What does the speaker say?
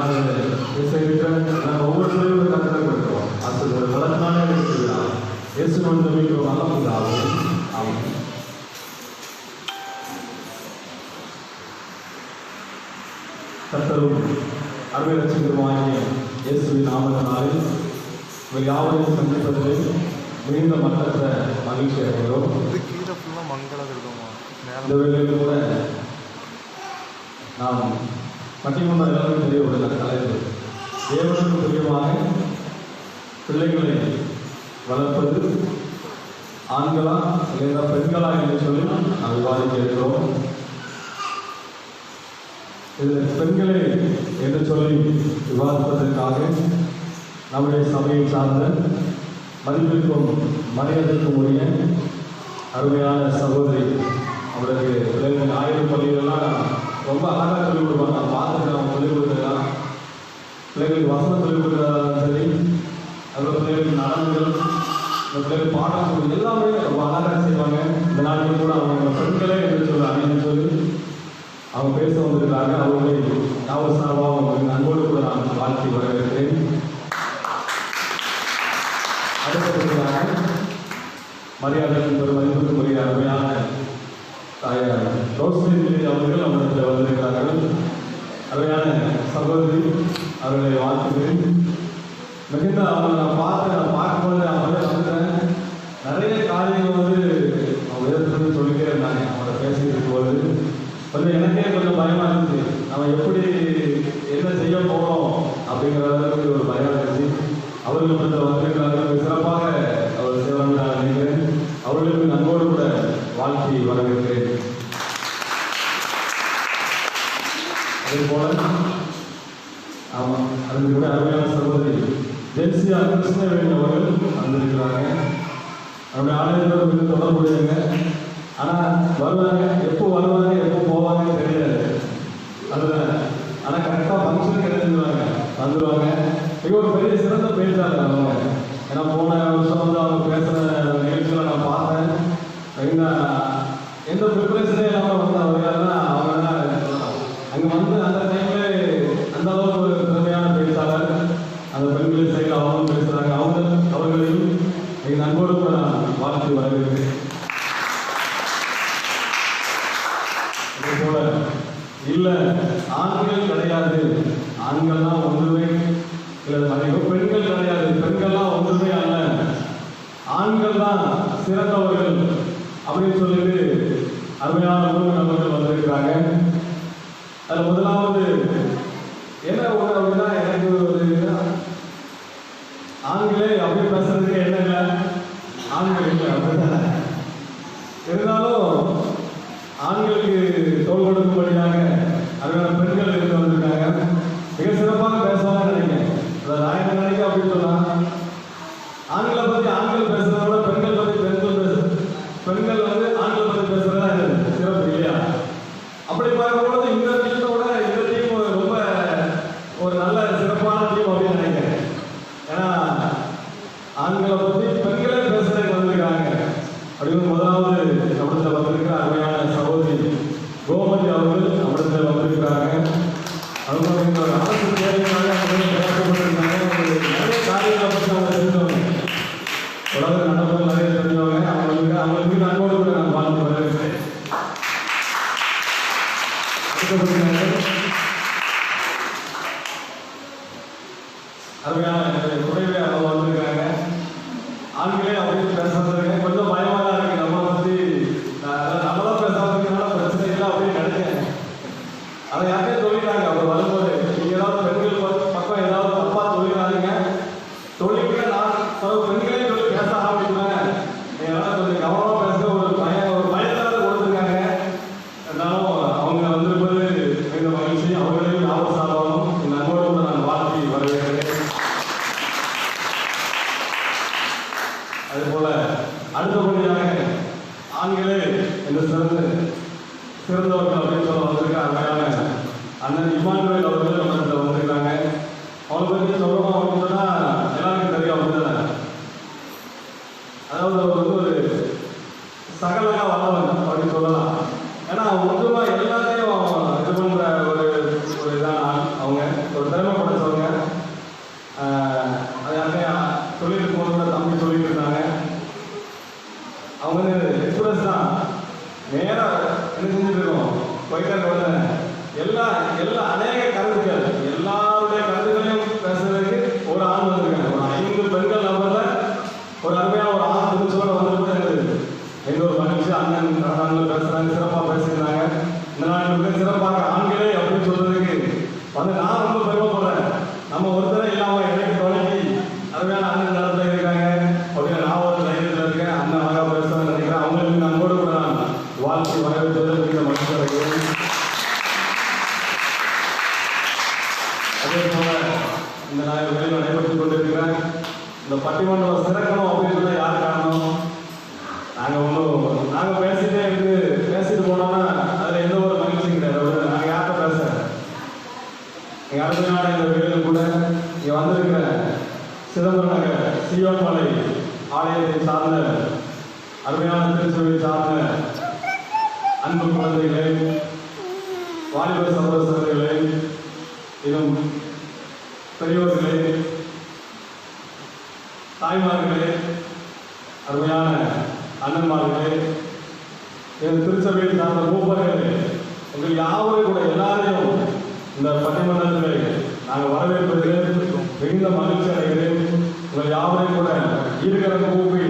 அருமையான இசைக்கிற நாங்கள் ஒவ்வொருத்தரையும் கத்தனை கொடுக்கிறோம் அது ஒரு பலத்தான இருக்கிறதா இயேசு வைக்கிறோம் நல்ல பிதாவே. ஆமென். கத்தரும் அருமை லட்சங்கருமாகிய இயேசுவின் நாமத்தினாலே உங்கள் யாவரையும் சந்திப்பதிலே மிகுந்த மற்ற மகிழ்ச்சி அடைகிறோம். இந்த மேலே வேளையில் கூட நாம் பட்டிமன்ற எல்லாரும் தெரிய உள்ள தலைப்பு தேவனுக்கு பிரியமாக பிள்ளைகளை வளர்ப்பது ஆண்களா இல்லைன்னா பெண்களா என்று சொல்லி நாம் விவாதிக்க இருக்கிறோம். இதில் பெண்களை என்று சொல்லி விவாதிப்பதற்காக நம்முடைய சபையை சார்ந்த மதிப்பிற்கும் மரியாதைக்கும் உரிய அருமையான சகோதரி அவருக்கு பிள்ளைகள் ஆயிரம் பள்ளிகளெல்லாம் ரொம்ப அழகாக சொல்லிக் கொடுப்பாங்க. நான் பார்த்துட்டு அவங்க சொல்லிக் கொடுத்துருக்கான் பிள்ளைகளுக்கு வசனம் சொல்லிக் கொடுக்குறதாலும் சரி அதில் பிள்ளைகளுக்கு நடனங்கள் இந்த பிள்ளைகள் பாடம் சொல்லி எல்லாமே ரொம்ப அழகாக செய்வாங்க. இந்த நாட்டில் கூட அவங்க பெண்களே என்று சொல்கிறாங்க அப்படின்னு சொல்லி அவங்க பேச வந்திருக்காங்க அவங்க யாவர் சார்பாக அவங்களுக்கு அன்போடு கூட நான் வாழ்த்தி வரவேற்கிறேன் அடுத்தபடியாக மரியாதைக்கும் பெரும் மதிப்புக்குரிய அருமையான தாயார் ரோஸ்மின் அவர்கள் நம்மிடத்தில் வந்திருக்கிறார்கள் அருமையான சகோதரி அவர்களை வாழ்த்துகிறேன் மிகுந்த அவங்களை நான் பார்த்து நான் பார்க்கும்போது அவங்களே வந்துட்டேன் நிறைய காரியங்கள் வந்து அவங்க விதத்துலேருந்து சொல்லிட்டே இருந்தாங்க அவங்கள பேசிட்டு இருக்கும்போது கொஞ்சம் எனக்கே கொஞ்சம் பயமா இருந்துச்சு நம்ம எப்படி என்ன செய்ய போறோம் அப்படிங்கிற அளவுக்கு ஒரு பயம் இருந்துச்சு அவர்கள் வந்திருக்கிறார்கள் சிறப்பாக அவர் செய்வாங்க நான் நினைக்கிறேன் அவர்களுக்கு நன்கோடு கூட வாழ்த்தி வரவேற்கிறேன். அதே போல ஆமாம் அதுக்கு கூட அருமையான சகோதரி ஜென்சியா கிருஷ்ணவேணி அவர்கள் வந்திருக்கிறாங்க. அவருடைய ஆலயத்தோடு கொஞ்சம் தொடர்புடையவங்க. ஆனால் வருவாங்க எப்போ வருவாங்க எப்போ போவாங்க தெரியாது. அதுதான் ஆனால் கரெக்டாக ஃபங்க்ஷன் கிடைச்சிருவாங்க வந்துடுவாங்க மிக பெரிய சிறந்த பேச்சாளர் அவங்க ஏன்னா போன வருஷம் வந்து அவங்க பேசுகிற நிகழ்ச்சியில் நான் பார்த்தேன். மிகுந்த எந்த ப்ரிப்பரேஷனே இல்லாமல் வந்து அவர்களெல்லாம் அவங்க தான் அங்கே வந்து அந்த டைம்ல அந்த அளவுக்கு ஒரு திறமையான பேச்சாளர் அந்த பெண்களின் சைடில் அவங்களும் பேசுகிறாங்க அவங்க அவர்களையும் எங்கள் நண்போடு கூட நான் வாழ்த்து வரவேற்கிறேன். அதே போல இல்ல ஆண்கள் கிடையாது ஆண்கள்லாம் ஒன்றுமே இல்லை அதிகம் பெண்கள் கிடையாது பெண்கள்லாம் ஒன்றுமே அல்ல ஆண்கள் தான் சிறந்தவர்கள் அப்படின்னு சொல்லிட்டு அருமையான மூணு நபர்கள் வந்திருக்கிறாங்க. அது முதலாவது என்ன ஒன்று அப்படின்னா எனக்கு ஒரு ஆண்களே அப்படி பேசுறதுக்கு என்ன இல்லை? ஆண்கள் இல்லை அப்படித்தானே? இருந்தாலும் ஆண்களுக்கு தோல் கொடுக்கும்படியாக அருமையான பெண்கள் இருந்து வந்திருக்காங்க மிக சிறப்பாக பேசுவாங்க நினைக்கிறேன் அதாவது நான் என்ன நினைக்கிறேன் அப்படின்னு சொன்னா ஆண்களை பத்தி ஆண்கள் பேசுறத விட பெண்கள் பத்தி பெண்கள் பேசு பெண்கள் வந்து ஆண்கள் பத்தி பேசுறதா சிறப்பு இல்லையா அப்படி பார்க்கும்போது இந்த டீமோட இந்த டீம் ரொம்ப ஒரு நல்ல சிறப்பான டீம் அப்படின்னு நினைக்கிறேன் ஏன்னா ஆண்களை பத்தி பெண்களே பேசுறதுக்கு வந்திருக்காங்க அப்படின்னு முதலாவது நம்மிடத்தில் வந்திருக்கிற அருமையான சகோதரி கோமதி அவர்கள் நம்மிடத்தில் வந்திருக்கிறாங்க. அவங்க இந்த ஒரு அரசு தேவைக்காக அவங்க பிரயாசப்பட்டிருக்காங்க ஒரு நிறைய காரியங்களை பற்றி அவங்க தெரிஞ்சவங்க உலக நடப்புகள் நிறைய தெரிஞ்சவங்க அவங்களுக்கு அவங்களுக்கு நன்கோடு கூட நான் வாழ்ந்து வரவேற்கிறேன் அடுத்தபடியாக அருமையான என்னுடைய துணைவி அவங்க வந்திருக்காங்க ஆண்களே அப்படின்னு பேசுறதுக்கு கொஞ்சம் பயமா தான் இருக்கு நம்ம பத்தி நான் அதான் நம்மளா பேசாததுனால பிரச்சனை இல்லை அப்படின்னு நினைக்கிறேன் அதை யாருக்கே சொல்லிட்டாங்க அவர் வரும்போது நீங்க ஏதாவது பெண்கள் பக்க- பக்கம் ஏதாவது தப்பா சொல்லிடாதீங்க சொல்லிக்கிட்ட நான் சில பெண்களே சொல்லி பேச ஆரம்பிச்சுவேன் நீங்க கொஞ்சம் கவனமா பேசுங்க ஒரு பயம் ஒரு பயத்தை கொடுத்துருக்காங்க இருந்தாலும் அவங்க வந்திருப்பது மிக மகிழ்ச்சி அவர்களையும் ஞாபகம் சார்பாகவும் நன்மோடு கூட நான் வாழ்த்தி வரவேற்கிறேன் அதே போல அடுத்தபடியாக ஆண்களே என்று சிறந்த சிறந்தவர்கள் அப்படின்னு சொல்ல வந்திருக்காங்க அண்ணன் இமானுவேல் அவர்கள் அவனை பற்றி சொல்லமா அப்படின்னா எல்லாருக்கும் நிறைய வந்துதானே அதாவது அவர் வந்து ஒரு சகலகா வல்லவன் அப்படின்னு சொல்லலாம். ஏன்னா முக்கியமா எல்லாத்தையும் இது பண்ற ஒரு ஒரு இதான அவங்க? ஒரு திறமை படைச்சவங்க. அது யாருமே சொல்லிட்டு போனது தம்பி சொல்லிட்டு இருந்தாங்க. அவங்க எக்ஸ்பிரஸ் தான் நேராக என்ன செஞ்சுட்டு இருக்கோம் போயிட்டு இந்த நடைபெற்றுக் கொண்டிருக்கிறார். இந்த பட்டிமன்றம் சிறக்கணும் அப்படின்னு சொன்னா யார் காரணம்? நாங்க ஒன்றும் நாங்க பேசிட்டே இருந்து பேசிட்டு போனோம்னா அதுல எந்த ஒரு மகிழ்ச்சியும் கிடையாது ஒரு நாங்க யார்கிட்ட பேச எங்கள் அடுத்த நாள் இந்த வேலையில் கூட இங்க வந்திருக்கிற சிதம்பரம் நகர் சியோன் ஆலயத்தை சார்ந்த அருமையான திருச்சுவை சார்ந்த அன்பு குழந்தைகளே வாலிப சகோதர சகோதரிகளே இன்னும் பெரியோர்களே தாய்மார்களே அருமையான அண்ணன்மார்களே என் திருச்சபையில் சார்ந்த மூப்பர்களே உங்கள் யாவரும் கூட எல்லாரையும் இந்த பட்டிமன்றத்தில் நாங்கள் வரவேற்பதில் மிகுந்த மகிழ்ச்சி அடைகிறேன். உங்கள் யாவரையும் கூட ஈர்க்கிற கூப்பி